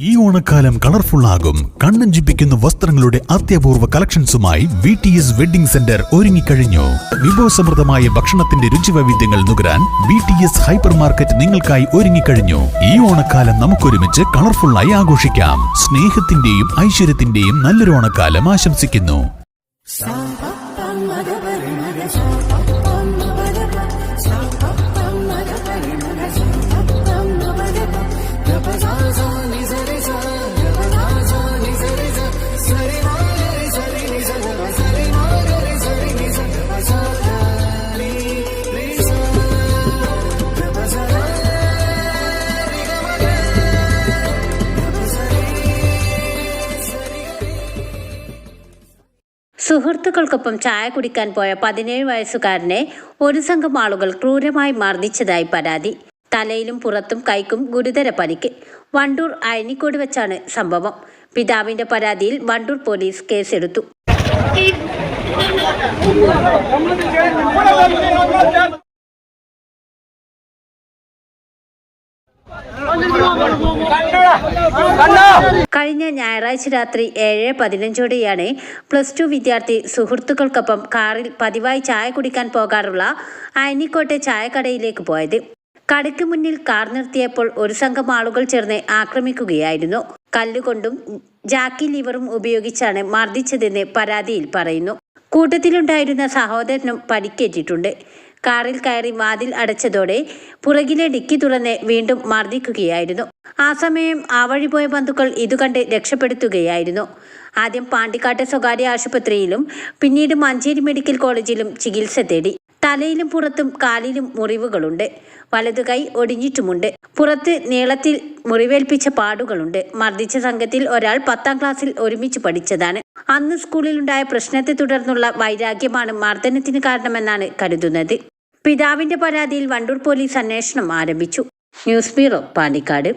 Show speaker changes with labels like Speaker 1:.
Speaker 1: ഈ ഓണക്കാലം കളർഫുൾ ആകും. കണ്ണഞ്ചിപ്പിക്കുന്ന വസ്ത്രങ്ങളുടെ അത്യപൂർവ കളക്ഷൻസുമായി V T S wedding centre ഒരുങ്ങിക്കഴിഞ്ഞു. വിഭവസമൃദ്ധമായ ഭക്ഷണത്തിന്റെ രുചിവൈവിധ്യങ്ങൾ നുകരാൻ V T S hypermarket നിങ്ങൾക്കായി ഒരുങ്ങിക്കഴിഞ്ഞു. ഈ ഓണക്കാലം നമുക്കൊരുമിച്ച് കളർഫുള്ളായി ആഘോഷിക്കാം. സ്നേഹത്തിന്റെയും ഐശ്വര്യത്തിന്റെയും നല്ലൊരു ഓണക്കാലം ആശംസിക്കുന്നു.
Speaker 2: സുഹൃത്തുക്കൾക്കൊപ്പം ചായ കുടിക്കാൻ പോയ പതിനേഴ് വയസ്സുകാരനെ ഒരു സംഘം ആളുകൾ ക്രൂരമായി മർദ്ദിച്ചതായി പരാതി. തലയിലും പുറത്തും കൈക്കും ഗുരുതര പരിക്ക് വണ്ടൂർ അയനിക്കോട് വെച്ചാണ് സംഭവം. പിതാവിന്റെ പരാതിയിൽ വണ്ടൂർ പോലീസ് കേസെടുത്തു. കഴിഞ്ഞ ഞായറാഴ്ച രാത്രി ഏഴ് പതിനഞ്ചോടെയാണ് പ്ലസ് ടു വിദ്യാർത്ഥി സുഹൃത്തുക്കൾക്കൊപ്പം കാറിൽ പതിവായി ചായ കുടിക്കാൻ പോകാറുള്ള അയനിക്കോട്ടെ ചായക്കടയിലേക്ക് പോയത്. കടയ്ക്ക് മുന്നിൽ കാർ നിർത്തിയപ്പോൾ ഒരു സംഘം ആളുകൾ ചേർന്ന് ആക്രമിക്കുകയായിരുന്നു. കല്ലുകൊണ്ടും ജാക്കി ലിവറും ഉപയോഗിച്ചാണ് മർദ്ദിച്ചതെന്ന് പരാതിയിൽ പറയുന്നു. കൂട്ടത്തിലുണ്ടായിരുന്ന സഹോദരനും പരിക്കേറ്റിട്ടുണ്ട്. കാറിൽ കയറി വാതിൽ അടച്ചതോടെ പുറകിലെ ഡിക്കി തുറന്ന് വീണ്ടും മർദ്ദിക്കുകയായിരുന്നു. ആ സമയം ആ വഴി പോയ ബന്ധുക്കൾ ഇതുകണ്ട് രക്ഷപ്പെടുത്തുകയായിരുന്നു. ആദ്യം പാണ്ടിക്കാട്ടെ സ്വകാര്യ ആശുപത്രിയിലും പിന്നീട് മഞ്ചേരി മെഡിക്കൽ കോളേജിലും ചികിത്സ തേടി. തലയിലും പുറത്തും കാലിലും മുറിവുകളുണ്ട്. വലതു കൈ ഒടിഞ്ഞിട്ടുമുണ്ട്. പുറത്ത് നീളത്തിൽ മുറിവേൽപ്പിച്ച പാടുകളുണ്ട്. മർദ്ദിച്ച സംഘത്തിൽ ഒരാൾ പത്താം ക്ലാസ്സിൽ ഒരുമിച്ച് പഠിച്ചതാണ്. അന്ന് സ്കൂളിലുണ്ടായ പ്രശ്നത്തെ തുടർന്നുള്ള വൈരാഗ്യമാണ് മർദ്ദനത്തിന് കാരണമെന്നാണ് കരുതുന്നത്. പിതാവിന്റെ പരാതിയിൽ വണ്ടൂർ പോലീസ് അന്വേഷണം ആരംഭിച്ചു. News bureau Pandikkad.